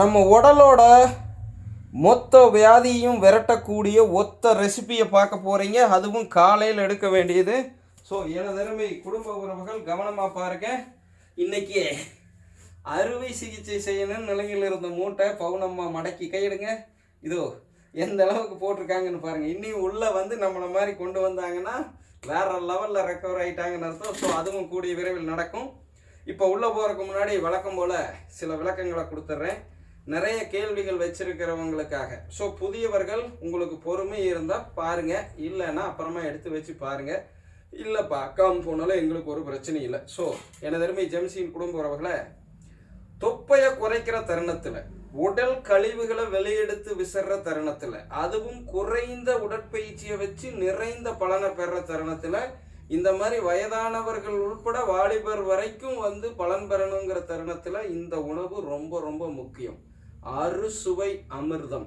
நம்ம உடலோட மொத்த வியாதியும் விரட்டக்கூடிய ஒத்த ரெசிபியை பார்க்க போகிறீங்க அதுவும் காலையில் எடுக்க வேண்டியது. ஸோ எனதருமை குடும்ப உறவுகள் கவனமாக பாருங்க. இன்னைக்கு அறுவை சிகிச்சை செய்யணும்னு நிலையில் இருந்த மூட்டை பவுனம்மா மடக்கி கையிடுங்க. இதோ எந்த அளவுக்கு போட்டிருக்காங்கன்னு பாருங்கள் இன்னும் உள்ளே வந்து நம்மளை மாதிரி கொண்டு வந்தாங்கன்னா வேற லெவலில் ரெக்கவர் ஆகிட்டாங்கன்னு அர்த்தம். ஸோ அதுவும் கூடிய விரைவில் நடக்கும். இப்போ உள்ளே போகிறதுக்கு முன்னாடி வழக்கம் போல் சில விளக்கங்களை கொடுத்துட்றேன் நிறைய கேள்விகள் வச்சிருக்கிறவங்களுக்காக. ஸோ புதியவர்கள் உங்களுக்கு பொறுமை இருந்தால் பாருங்கள் இல்லைன்னா அப்புறமா எடுத்து வச்சு பாருங்கள் இல்லைப்பா அக்காவும் போனாலும் எங்களுக்கு ஒரு பிரச்சனையும் இல்லை. ஸோ எனதருமை ஜெம்சியின் குடும்ப உறவுகளை தொப்பையை குறைக்கிற தருணத்தில் உடல் கழிவுகளை வெளியெடுத்து விசிற தருணத்தில் அதுவும் குறைந்த உடற்பயிற்சியை வச்சு நிறைந்த பலனை பெற தருணத்தில் இந்த மாதிரி வயதானவர்கள் உட்பட வாலிபர் வரைக்கும் வந்து பலன் பெறணுங்கிற தருணத்தில் இந்த உணவு ரொம்ப ரொம்ப முக்கியம். அறுசுவை அமிர்தம்.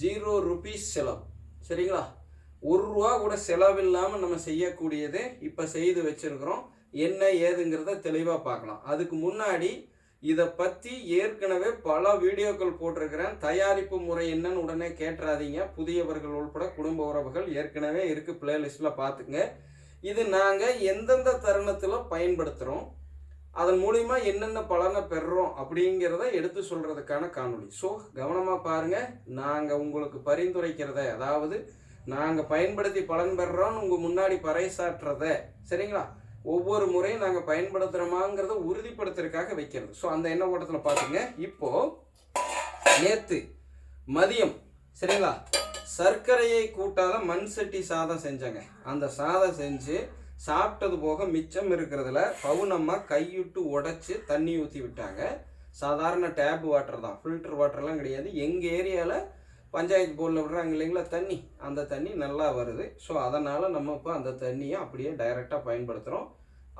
ஜீரோ ருபீஸ் செலவு. சரிங்களா? ஒரு ரூபா கூட செலவில்லாமல் நம்ம செய்யக்கூடியது இப்போ செய்து வச்சுருக்கிறோம். என்ன ஏதுங்கிறத தெளிவாக பார்க்கலாம். அதுக்கு முன்னாடி இதை பற்றி ஏற்கனவே பல வீடியோக்கள் போட்டிருக்கிறேன். தயாரிப்பு முறை என்னன்னு உடனே கேட்டுறாதீங்க புதியவர்கள் உள்பட குடும்ப உறவுகள் ஏற்கனவே இருக்குது பிளேலிஸ்ட்டில் பார்த்துங்க இது நாங்கள் எந்தெந்த தருணத்தில் பயன்படுத்துகிறோம் அதன் மூலிமா என்னென்ன பலனை பெறுறோம் அப்படிங்கிறத எடுத்து சொல்கிறதுக்கான காணொளி. ஸோ கவனமாக பாருங்கள் நாங்கள் உங்களுக்கு பரிந்துரைக்கிறத அதாவது நாங்கள் பயன்படுத்தி பலன் பெறுறோம்னு உங்கள் முன்னாடி பறைசாற்றுறத சரிங்களா? ஒவ்வொரு முறையும் நாங்கள் பயன்படுத்துகிறோமாங்கிறத உறுதிப்படுத்துறதுக்காக வைக்கிறது. ஸோ அந்த எண்ண ஓட்டத்தில் பார்த்துங்க இப்போது நேற்று மதியம் சரிங்களா? சர்க்கரையை கூட்டாத மண் சட்டி சாதம் செஞ்சாங்க. அந்த சாதம் செஞ்சு சாப்பிட்டது போக மிச்சம் இருக்கிறதுல பவுனம்மா கையிட்டு உடச்சி தண்ணி ஊற்றி விட்டாங்க. சாதாரண டேப் வாட்டர் தான். ஃபில்டர் வாட்டர்லாம் கிடையாது. எங்கள் ஏரியாவில் பஞ்சாயத்து போர்டில் விடுறாங்க இல்லைங்களா? தண்ணி. அந்த தண்ணி நல்லா வருது. ஸோ அதனால் நம்ம இப்போ அந்த தண்ணியை அப்படியே டைரெக்டாக பயன்படுத்துகிறோம்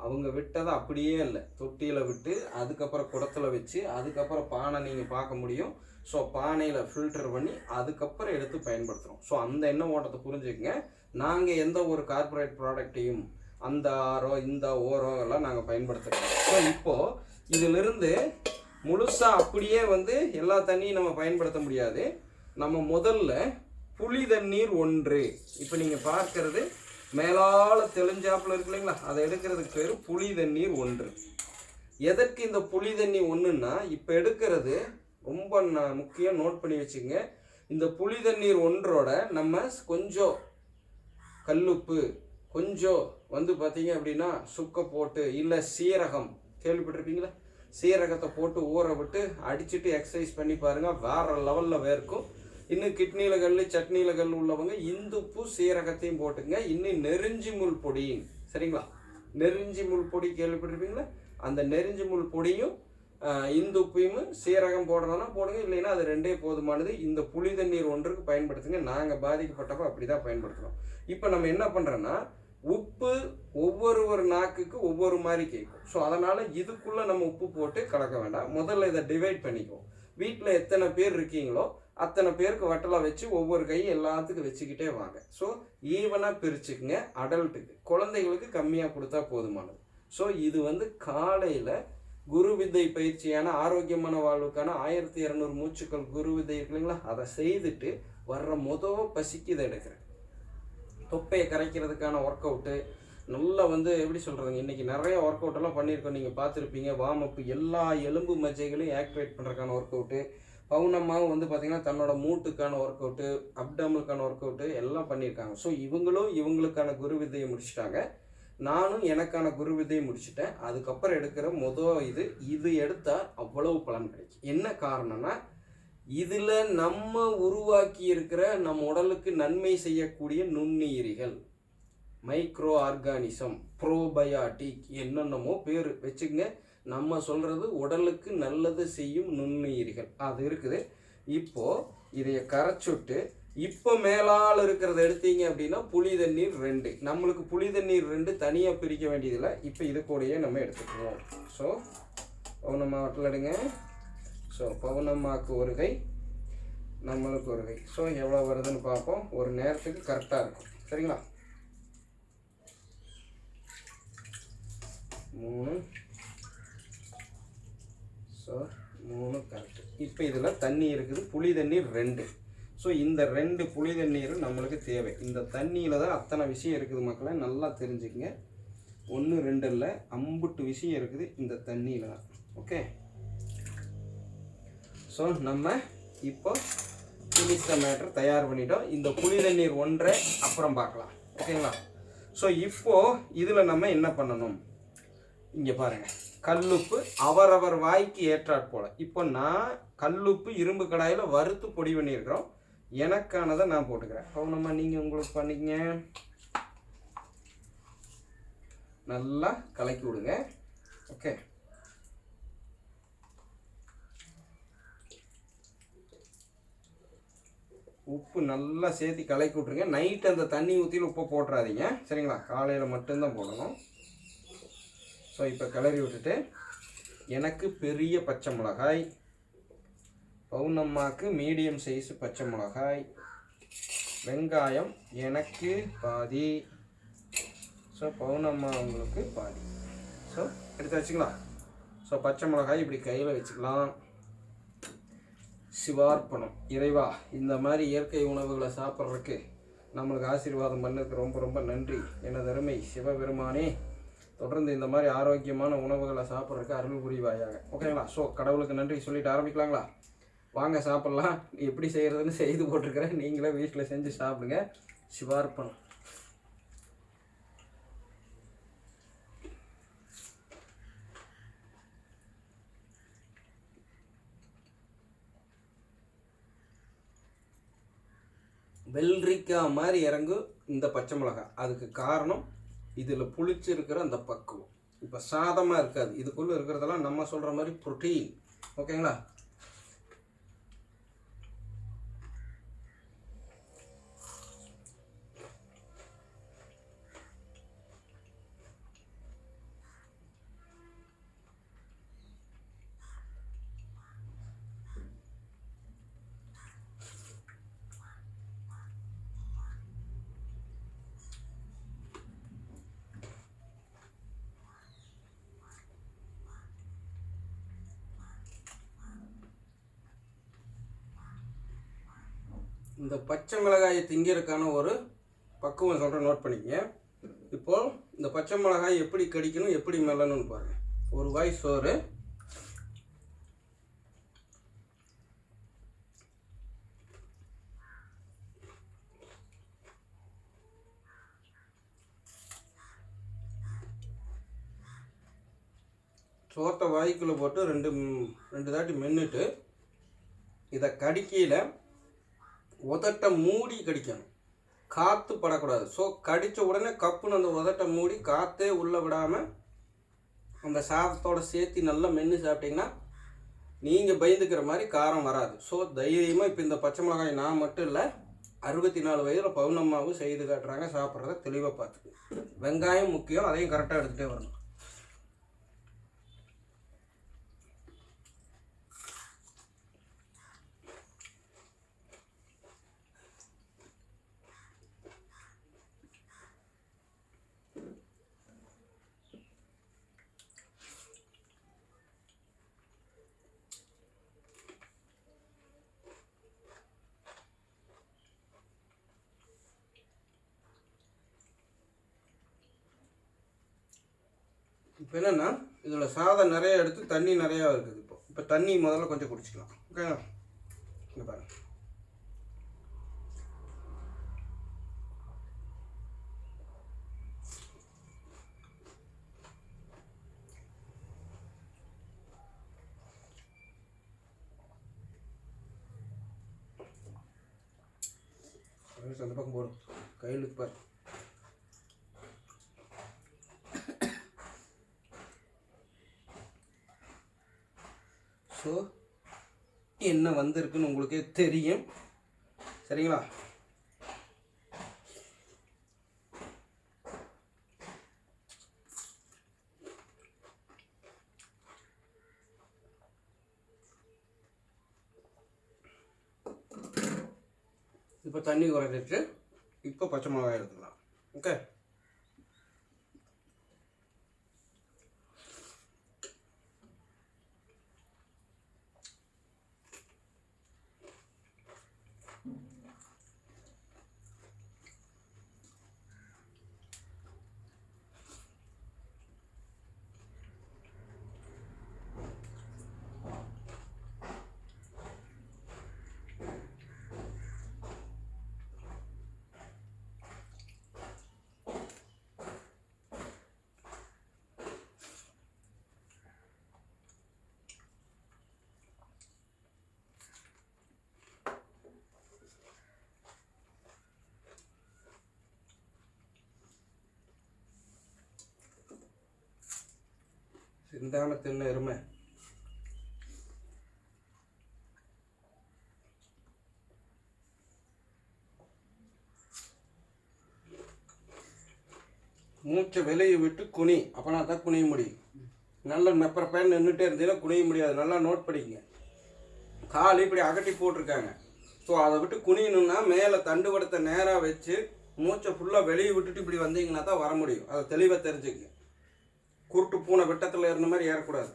அவங்க விட்டதை அப்படியே இல்லை. தொட்டியில் விட்டு அதுக்கப்புறம் குடத்தில் வச்சு அதுக்கப்புறம் பானை நீங்கள் பார்க்க முடியும். ஸோ பானையில் ஃபில்டர் பண்ணி அதுக்கப்புறம் எடுத்து பயன்படுத்துகிறோம் ஸோ அந்த எண்ண ஓட்டத்தை புரிஞ்சுக்கங்க. நாங்கள் எந்த ஒரு கார்ப்பரேட் ப்ராடக்ட்டையும் அந்த ஆரோ இந்த ஓரோ எல்லாம் நாங்கள் பயன்படுத்துகிறோம் ஸோ இப்போது இதிலிருந்து முழுசாக அப்படியே வந்து எல்லா தண்ணியும் நம்ம பயன்படுத்த முடியாது. நம்ம முதல்ல புளி தண்ணீர் ஒன்று. இப்போ நீங்கள் பார்க்கறது மேலால் தெளிஞ்சாப்பில் இருக்கு இல்லைங்களா? அதை எடுக்கிறதுக்கு பேர் புளி தண்ணீர் ஒன்று. எதற்கு இந்த புளி தண்ணி ஒன்றுன்னா இப்போ எடுக்கிறது ரொம்ப ந- முக்கியம் நோட் பண்ணி வச்சுங்க இந்த புளி தண்ணீர் ஒன்றோட நம்ம கொஞ்சம் கல்லுப்பு கொஞ்சம் வந்து பார்த்தீங்க அப்படின்னா சுக்க போட்டு இல்லை சீரகம். கேள்விப்பட்டிருப்பீங்களா? சீரகத்தை போட்டு ஊற விட்டு அடிச்சுட்டு எக்ஸசைஸ் பண்ணி பாருங்கள் வேற லெவலில் வேர்க்கும். இன்னும் கிட்னியில் கல் சட்னியில் கல் உள்ளவங்க இந்துப்பு சீரகத்தையும் போட்டுங்க. இன்னும் நெருஞ்சி முள் பொடி சரிங்களா? நெருஞ்சி முள் பொடி கேள்விப்பட்டிருப்பீங்களா? அந்த நெருஞ்சி முள் பொடியும் இந்துப்பையும் சீரகம் போடுறதுனா போடுங்க. இல்லைன்னா அது ரெண்டே போதுமானது. இந்த புளி தண்ணீர் ஒன்றுக்கு பயன்படுத்துங்க. நாங்கள் பாதிக்கப்பட்டப்போ அப்படி தான் பயன்படுத்துகிறோம் இப்போ நம்ம என்ன பண்ணுறோன்னா உப்பு ஒவ்வொரு ஒரு நாக்குக்கு ஒவ்வொரு மாதிரி கேட்கும். ஸோ அதனால் இதுக்குள்ளே நம்ம உப்பு போட்டு கலக்க வேண்டாம். முதல்ல இதை டிவைட் பண்ணிக்குவோம். வீட்டில் எத்தனை பேர் இருக்கீங்களோ அத்தனை பேருக்கு வட்டலாக வச்சு ஒவ்வொரு கையும் எல்லாத்துக்கும் வச்சுக்கிட்டே வாங்க. ஸோ ஈவனாக பிரிச்சுக்குங்க அடல்ட்டுக்கு குழந்தைகளுக்கு கம்மியாக கொடுத்தா போதுமானது. ஸோ இது வந்து காலையில் குரு வித்தை பயிற்சியான ஆரோக்கியமான வாழ்வுக்கான ஆயிரத்தி இரநூறு மூச்சுக்கள் குரு வித்தை இருக்கு இல்லைங்களா அதை செய்துட்டு வர்ற மொதல் பசிக்கு இதை எடுக்கிறேன். தொப்பையை கரைக்கிறதுக்கான ஒர்க் அவுட்டு நல்லா வந்து எப்படி சொல்கிறதுங்க இன்றைக்கி நிறைய ஒர்க் அவுட்டெல்லாம் பண்ணியிருக்கோம். நீங்கள் பார்த்துருப்பீங்க வார்ம் அப் எல்லா எலும்பு மஜ்ஜைகளையும் ஆக்டிவேட் பண்ணுறதுக்கான ஒர்க் அவுட்டு பவுனம்மாவும் வந்து பார்த்திங்கன்னா தன்னோட மூட்டுக்கான ஒர்க் அவுட்டு அப்டமலுக்கான ஒர்க் அவுட்டு எல்லாம் பண்ணியிருக்காங்க. ஸோ இவங்களும் இவங்களுக்கான குரு வித்தையை முடிச்சிட்டாங்க. நானும் எனக்கான குரு வித்தையை முடிச்சுட்டேன். அதுக்கப்புறம் எடுக்கிற மொதல் இது இது எடுத்தால் அவ்வளவு பலன் கிடைக்கும். என்ன காரணம்னா இதில் நம்ம உருவாக்கி இருக்கிற நம் உடலுக்கு நன்மை செய்யக்கூடிய நுண்ணுயிரிகள் மைக்ரோ ஆர்கானிசம் ப்ரோபயாட்டிக் என்னென்னமோ பேர். வச்சுக்கங்க நம்ம சொல்கிறது உடலுக்கு நல்லது செய்யும் நுண்ணுயிரிகள். அது இருக்குது. இப்போது இதைய கரைச்சுட்டு இப்போ மேலால் இருக்கிறத எடுத்தீங்க அப்படின்னா புளி தண்ணீர் ரெண்டு. நம்மளுக்கு புளி தண்ணீர் ரெண்டு தனியாக பிரிக்க வேண்டியதில்லை. இப்போ இது கூடயே நம்ம எடுத்துக்குவோம். ஸோ நம்ம வட்டில் எடுங்க. ஸோ பவுனம்மாவுக்கு ஒரு கை நம்மளுக்கு ஒரு கை ஸோ எவ்வளோ வருதுன்னு பார்ப்போம். ஒரு நேரத்துக்கு கரெக்டாக இருக்கும். சரிங்களா? மூணு. ஸோ மூணு கரெக்ட் இப்போ இதில் தண்ணி இருக்குது. புளி தண்ணீர் ரெண்டு. ஸோ இந்த ரெண்டு புளி தண்ணீரும் நம்மளுக்கு தேவை. இந்த தண்ணியில் தான் அத்தனை விஷயம் இருக்குது மக்களை. நல்லா தெரிஞ்சுக்கங்க. ஒன்று ரெண்டு இல்லை. அம்புட்டு விஷயம் இருக்குது இந்த தண்ணியில் தான். ஓகே ஸோ நம்ம இப்போ ஃபினிஷ் மேட்டர் தயார் பண்ணிட்டோம். இந்த புளி தண்ணீர் ஒன்றை அப்புறம் பார்க்கலாம். ஓகேங்களா ஸோ இப்போது இதில் நம்ம என்ன பண்ணணும்? இங்கே பாருங்கள் கல்லுப்பு அவரவர் வாய்க்கு ஏற்றாற் போல். இப்போ நான் கல்லுப்பு இரும்பு கடாயில் வறுத்து பொடி பண்ணியிருக்கிறோம். எனக்கானதை நான் போட்டுக்கிறேன். பவுனம்மா நீங்கள் உங்களுக்கு பண்ணிக்கங்க. நல்லா கலக்கி விடுங்க. ஓகே உப்பு நல்லா சேர்த்து கலக்கி விட்ருங்க நைட் அந்த தண்ணி ஊற்றியில் உப்பை போட்டுறாதீங்க. சரிங்களா? காலையில் மட்டும்தான் போடணும். ஸோ இப்போ கிளறி விட்டுட்டு எனக்கு பெரிய பச்சை மிளகாய் பவுனம்மாக்கு மீடியம் சைஸ் பச்சை மிளகாய் வெங்காயம் எனக்கு பாதி. ஸோ பவுனம்மா உங்களுக்கு பாதி. ஸோ எடுத்து வச்சுங்களா ஸோ பச்சை மிளகாய் இப்படி கையில் வச்சுக்கலாம். சிவார்ப்பணம். இறைவா இந்த மாதிரி இயற்கை உணவுகளை சாப்பிட்றதுக்கு நம்மளுக்கு ஆசீர்வாதம் பண்ணதுக்கு ரொம்ப ரொம்ப நன்றி. எனது அருமை சிவபெருமானே தொடர்ந்து இந்த மாதிரி ஆரோக்கியமான உணவுகளை சாப்பிட்றதுக்கு அருள் புரிவாயாக. ஓகேங்களா ஸோ கடவுளுக்கு நன்றி சொல்லிட்டு ஆரம்பிக்கலாங்களா? வாங்க சாப்பிட்லாம். எப்படி செய்கிறதுன்னு செய்து போட்டிருக்கிறேன் நீங்களே வீட்டில் செஞ்சு சாப்பிடுங்க. சிவார்ப்பணம். வெள்ளரிக்காய் மாதிரி இறங்கும் இந்த பச்சை மிளகாய் அதுக்கு காரணம் இதில் புளிச்சிருக்கிற அந்த பக்குவம். இப்போ சாதமாக இருக்காது. இதுக்குள்ளே இருக்கிறதெல்லாம் நம்ம சொல்கிற மாதிரி புரோட்டீன் ஓகேங்களா இந்த பச்சை மிளகாயை திங்கிறதுக்கான ஒரு பக்குவம் சொல்கிறேன் நோட் பண்ணிக்கங்க. இப்போ இந்த பச்சை மிளகாய் எப்படி கடிக்கணும் எப்படி மெல்லணும்னு பாருங்கள் ஒரு வாய் சோறு. சோத்தை வாய்க்குள்ளே போட்டு ரெண்டு ரெண்டு தாட்டி மென்னுட்டு இதை கடிக்கையில் உதட்டை மூடி கடிக்கணும். காற்று படக்கூடாது. ஸோ கடித்த உடனே கப்புன்னு அந்த உதட்டை மூடி காற்றே உள்ளே விடாமல் அந்த சாதத்தோட சேர்த்து நல்லா மென்று சாப்பிட்டிங்கன்னா நீங்கள் பயந்துக்கிற மாதிரி காரம் வராது. ஸோ தைரியமாக இப்போ இந்த பச்சை மிளகாய் நான் மட்டும் இல்லை அறுபத்தி நாலு வயதில் பவுனம்மாவும் செய்து காட்டுறாங்க. சாப்பிட்றத தெளிவாக பார்த்துக்கணும் வெங்காயம் முக்கியம் அதையும் கரெக்டாக எடுத்துகிட்டே வரணும். இப்போ என்னென்னா இதில் சாதம் நிறைய எடுத்து தண்ணி நிறையா இருக்குது இப்போ. இப்போ தண்ணி முதல்ல கொஞ்சம் குடிச்சிக்கலாம். ஓகேங்களா இங்கே பாருங்க. அந்த பக்கம் போடும் கையில் பாரு. ஸோ என்ன வந்திருக்குன்னு உங்களுக்கே தெரியும். சரிங்களா? இப்போ தண்ணி குறைஞ்சிருச்சு. இப்போ பச்சை மிளகாய் எடுத்துக்கலாம். ஓகே சிந்தாம தின்ன எருமை. மூச்சை வெளியே விட்டு குனி. அப்போனா தான் குனிய முடியும். நல்ல மெப்பர் பேன் நின்றுட்டே இருந்தீங்கன்னா குனிய முடியாது. நல்லா நோட் படிங்க. கால் இப்படி அகட்டி போட்டிருக்காங்க. ஸோ அதை விட்டு குனியணும்னா மேலே தண்டுவடத்தை நேராக வச்சு மூச்சை ஃபுல்லாக வெளியே விட்டுட்டு இப்படி வந்தீங்கன்னா தான் வர முடியும். அதை தெளிவாக தெரிஞ்சுக்கங்க. குருட்டு பூனை வெட்டத்தில் இருந்த மாதிரி ஏறக்கூடாது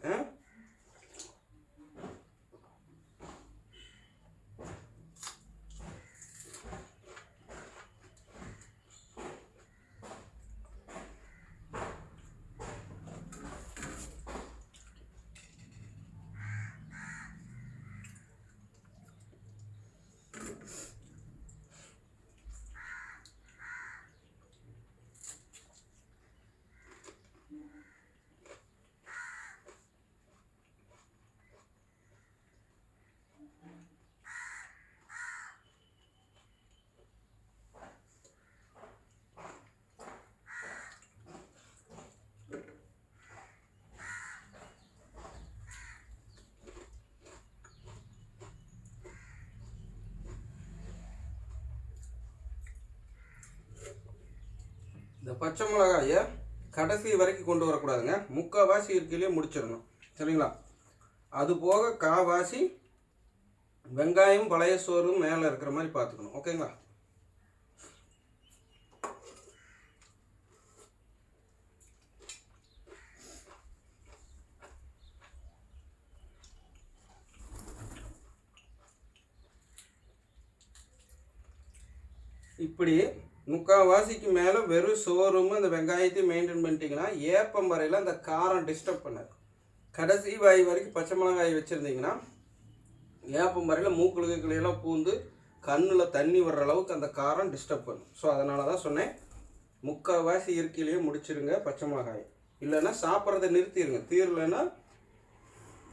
இந்த பச்சை மிளகாயை கடைசி வரைக்கும் கொண்டு வரக்கூடாதுங்க. முக்கால்வாசி இருக்கையிலே முடிச்சிடணும். சரிங்களா? அது போக காவாசி வெங்காயம் பழைய சோறும் மேலே இருக்கிற மாதிரி பார்த்துக்கணும். ஓகேங்களா? இப்படி முக்கால்வாசிக்கு மேலே வெறும் சோறும் அந்த வெங்காயத்தையும் மெயின்டைன் பண்ணிட்டீங்கன்னா ஏப்பம் வரையில் அந்த காரம் டிஸ்டர்ப் பண்ணாது. கடைசி வாய் வரைக்கும் பச்சை மிளகாய் வச்சுருந்தீங்கன்னா ஏப்பம் வரையில் மூக்குழுகைகளையெல்லாம் பூந்து கண்ணில் தண்ணி வர்ற அளவுக்கு அந்த காரம் டிஸ்டர்ப் பண்ணும். ஸோ அதனால தான் சொன்னேன் முக்கால்வாசி இருக்கையிலேயே முடிச்சிருங்க பச்சை மிளகாய். இல்லைன்னா சாப்பிட்றத நிறுத்திடுங்க தீரலைன்னா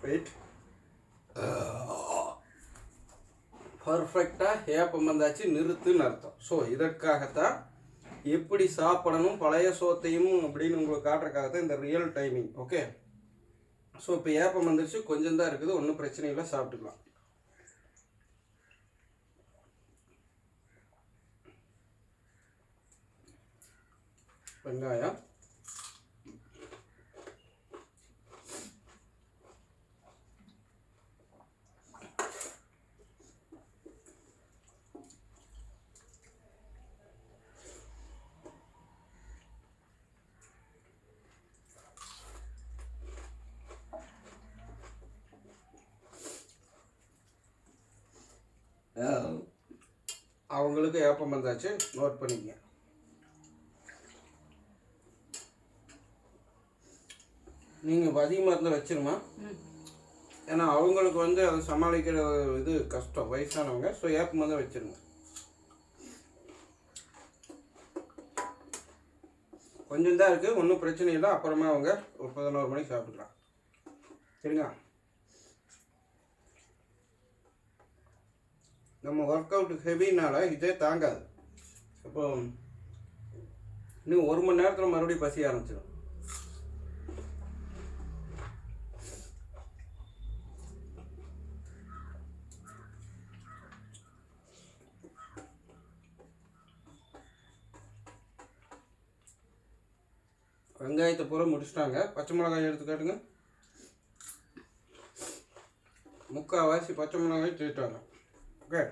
வெயிட் பர்ஃபெக்டாக ஏப்பம் வந்தாச்சு நிறுத்துன்னு அர்த்தம். ஸோ இதற்காகத்தான் எப்படி சாப்பிடணும் பழைய சோத்தையும் அப்படின்னு உங்களுக்கு காட்டுறக்காகத்தான் இந்த ரியல் டைமிங் ஓகே ஸோ இப்போ ஏப்பம் வந்துருச்சு கொஞ்சம் தான் இருக்குது ஒன்றும் பிரச்சனை இல்லை சாப்பிட்டுக்கலாம். வெங்காயம். உங்களுக்கு ஏப்பம் வந்தாச்சு நோட் பண்ணிக்கங்க. நீங்கள் அதிகமாக இருந்தால் வச்சிருமா ஏன்னா அவங்களுக்கு வந்து அதை சமாளிக்கிற இது கஷ்டம் வயசானவங்க ஸோ ஏப்பம் வந்து வச்சிருங்க. கொஞ்சம் தான் இருக்குது ஒன்றும் பிரச்சனை இல்லை. அப்புறமா அவங்க ஒரு பதினோரு மணிக்கு சாப்பிட்டுக்கலாம் சரிங்களா? நம்ம ஒர்க் அவுட் ஹெவினால இதே தாங்காது. அப்போ இன்னும் ஒரு மணி நேரத்தில் மறுபடியும் பசி ஆரம்பிச்சிடும். வெங்காயத்தை பூரா முடிச்சிட்டாங்க. பச்சை மிளகாய் எடுத்து காட்டுங்க. முக்கால்வாசி பச்சை மிளகாய் தீட்டாங்க ஓகே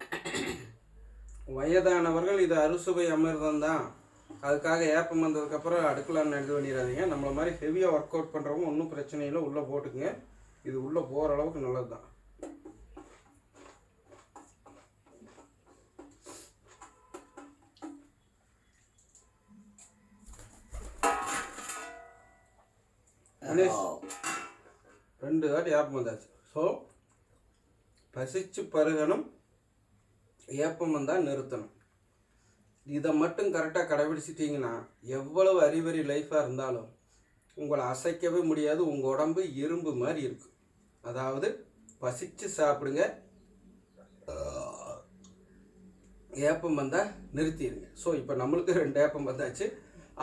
வயதானவர்கள் இது அறுசுவை அமிர்தம் தான் அதுக்காக ஏப்பம் வந்ததுக்கப்புறம் அடுக்கலான்னு எடுத்து பண்ணிடாதீங்க நம்மளை மாதிரி ஹெவியாக ஒர்க் அவுட் பண்ணுறவங்க ஒன்றும் பிரச்சனை இல்லை. உள்ளே போட்டுக்குங்க. இது உள்ளே போகிற அளவுக்கு நல்லது தான் கணேஷ். ரெண்டு வாட்டி ஏப்பம் வந்தாச்சு. ஸோ பசிச்சு பருகணும் ஏப்பம் வந்தால் நிறுத்தணும். இதை மட்டும் கரெக்டாக கடைபிடிச்சிட்டிங்கன்னா எவ்வளவு அறிவறி லைஃப்பாக இருந்தாலும் உங்களை அசைக்கவே முடியாது உங்கள் உடம்பு இரும்பு மாதிரி இருக்கும் அதாவது பசிச்சு சாப்பிடுங்க. ஏப்பம் வந்தால் நிறுத்திடுங்க. ஸோ இப்போ நம்மளுக்கு ரெண்டு ஏப்பம் வந்தாச்சு.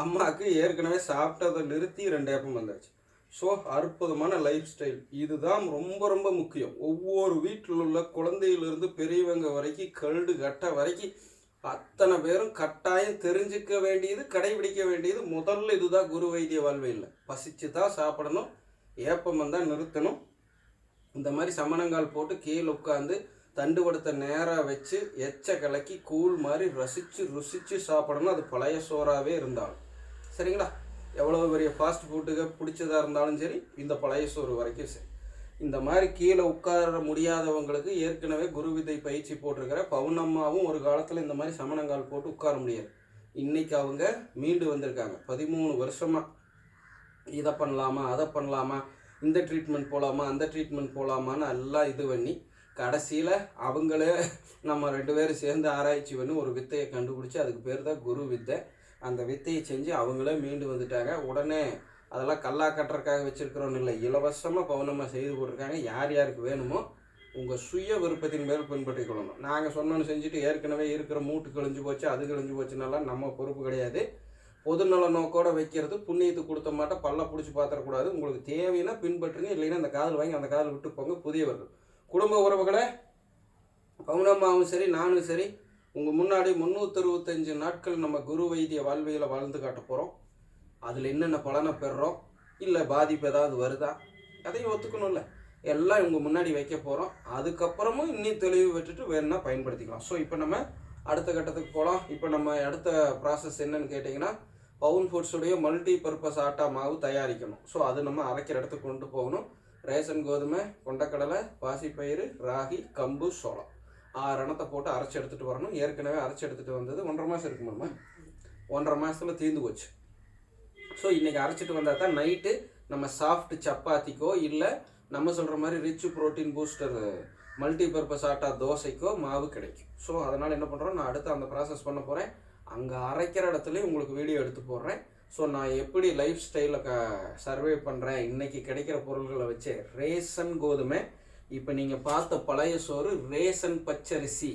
அம்மாவுக்கு ஏற்கனவே சாப்பிட்டதை நிறுத்தி ரெண்டு ஏப்பம் வந்தாச்சு. ஸோ அற்புதமான லைஃப் ஸ்டைல் இதுதான் ரொம்ப ரொம்ப முக்கியம். ஒவ்வொரு வீட்டில் உள்ள குழந்தையிலிருந்து பெரியவங்க வரைக்கும் கல்டு கட்ட வரைக்கும் அத்தனை பேரும் கட்டாயம் தெரிஞ்சுக்க வேண்டியது கடைபிடிக்க வேண்டியது முதல்ல இதுதான் குரு வைத்திய வாழ்வையில் பசிச்சு தான் சாப்பிடணும் ஏப்பம் வந்தால் நிறுத்தணும். இந்த மாதிரி சமணங்கால் போட்டு கீழே உட்காந்து தண்டுபடுத்த நேராக வச்சு எச்ச கலக்கி கூழ் மாதிரி ரசித்து ருசித்து சாப்பிடணும். அது பழைய சோறாகவே இருந்தாலும். சரிங்களா? எவ்வளோ பெரிய ஃபாஸ்ட் ஃபுட்டுக்கு பிடிச்சதா இருந்தாலும் சரி இந்த பழைய சோறு வரைக்கும் சரி. இந்த மாதிரி கீழே உட்கார முடியாதவங்களுக்கு ஏற்கனவே குரு வித்தை பயிற்சி போட்டிருக்கிற பவுனம்மாவும் ஒரு காலத்தில் இந்த மாதிரி சமணங்கால் போட்டு உட்கார முடியாது இன்றைக்கி அவங்க மீண்டு வந்திருக்காங்க. பதிமூணு வருஷமாக இதை பண்ணலாமா அதை பண்ணலாமா இந்த ட்ரீட்மெண்ட் போகலாமா அந்த ட்ரீட்மெண்ட் போகலாமான்னு எல்லாம் இது பண்ணி கடைசியில் அவங்களே நம்ம ரெண்டு பேரும் சேர்ந்து ஆராய்ச்சி பண்ணி ஒரு வித்தையை கண்டுபிடிச்சி அதுக்கு பேர் தான் குரு வித்தை. அந்த வித்தையை செஞ்சு அவங்களே மீண்டு வந்துட்டாங்க. உடனே அதெல்லாம் கல்லா கட்டுறதுக்காக வச்சுருக்கிறோன்னு இல்லை இலவசமாக பௌர்ணமாக செய்து போட்டிருக்காங்க. யார் யாருக்கு வேணுமோ உங்கள் சுய விருப்பத்தின் மேல் பின்பற்றி கொள்ளணும். நாங்கள் சொன்னோன்னு செஞ்சுட்டு ஏற்கனவே இருக்கிற மூட்டு கிழிஞ்சு போச்சு அது கிழிஞ்சு போச்சுனாலாம் நம்ம பொறுப்பு கிடையாது. பொதுநல நோக்கோடு வைக்கிறது புண்ணியத்துக்கு கொடுத்த மாட்டோம் பல்ல பிடிச்சி பார்த்துடக்கூடாது உங்களுக்கு தேவைன்னா பின்பற்றுங்க இல்லைன்னா அந்த காதல் வாங்கி அந்த காதல் விட்டு போங்க புதியவர்கள். குடும்ப உறவுகளை பவுனம்மாவும் சரி நானும் சரி உங்கள் முன்னாடி முந்நூற்றறுபத்தஞ்சு நாட்கள் நம்ம குரு வைத்திய வாழ்வியில் வாழ்ந்து காட்ட போகிறோம் அதில் என்னென்ன பலனை பெறுறோம் இல்லை பாதிப்பு ஏதாவது வருதா? அதையும் ஒத்துக்கணும்ல. எல்லாம் இவங்க முன்னாடி வைக்க போகிறோம் அதுக்கப்புறமும் இன்னும் தெளிவு விட்டுட்டு வேணும்னா பயன்படுத்திக்கலாம். ஸோ இப்போ நம்ம அடுத்த கட்டத்துக்கு போகலாம் இப்போ நம்ம அடுத்த ப்ராசஸ் என்னன்னு கேட்டிங்கன்னா பவுன் ஃபுட்ஸுடைய மல்டி பர்பஸ் ஆட்டா மாவு தயாரிக்கணும். ஸோ அது நம்ம அரைக்கிற இடத்துக்கு கொண்டு போகணும். ரேஷன் கோதுமை கொண்டக்கடலை பாசிப்பயிறு ராகி கம்பு சோளம். ஆறு ரணத்தை போட்டு அரைச்சி எடுத்துகிட்டு வரணும். ஏற்கனவே அரைச்சி எடுத்துகிட்டு வந்தது ஒன்றரை மாதம் இருக்குமாம்மா ஒன்றரை மாதத்தில் தீர்ந்து போச்சு. ஸோ இன்றைக்கி அரைச்சிட்டு வந்தால் தான் நைட்டு நம்ம சாஃப்ட் சப்பாத்திக்கோ இல்லை நம்ம சொல்கிற மாதிரி rich protein booster multi purpose atta தோசைக்கோ மாவு கிடைக்கும். ஸோ அதனால் என்ன பண்ணுறோம் நான் அடுத்து அந்த ப்ராசஸ் பண்ண போகிறேன் அங்கே அரைக்கிற இடத்துலையும் உங்களுக்கு வீடியோ எடுத்து போடுறேன். ஸோ நான் எப்படி லைஃப் ஸ்டைலில் க சர்வே பண்ணுறேன் இன்றைக்கி கிடைக்கிற பொருள்களை வச்சு ரேசன் கோதுமை இப்போ நீங்கள் பார்த்த பழைய சோறு ரேசன் பச்சரிசி.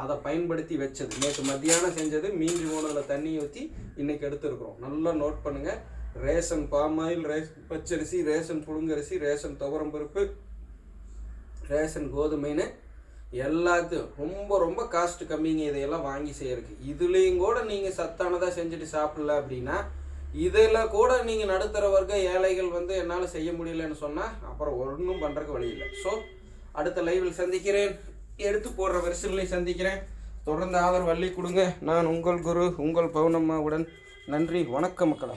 அதை பயன்படுத்தி வச்சது. நேற்று மத்தியானம் செஞ்சது மீஞ்சி போனதில் தண்ணி ஊற்றி இன்றைக்கி எடுத்துருக்குறோம். நல்லா நோட் பண்ணுங்கள் ரேஷன் பாமாயில் ரேஷன் பச்சரிசி ரேஷன் புழுங்கரிசி ரேஷன் துவரம்பருப்பு ரேஷன் கோதுமைன்னு எல்லாத்தையும் ரொம்ப ரொம்ப காஸ்ட் கம்மிங்க. இதையெல்லாம் வாங்கி செய்யறதுக்கு. இதுலேயும் கூட நீங்கள் சத்தானதாக செஞ்சுட்டு சாப்பிடல அப்படின்னா இதில் கூட நீங்கள் நடுத்தர வர்க்க ஏழைகள் வந்து என்னால் செய்ய முடியலன்னு சொன்னால் அப்புறம் ஒன்றும் பண்ணுறக்கு வழி இல்லை. ஸோ அடுத்த லைவில் சந்திக்கிறேன். எடுத்து போடுற வரிசைகளையும் சந்திக்கிறேன். தொடர்ந்து ஆதரவு அள்ளி கொடுங்க. நான் உங்கள் குரு உங்கள் பௌர்ணம்மாவுடன் நன்றி. வணக்கம் மக்களை.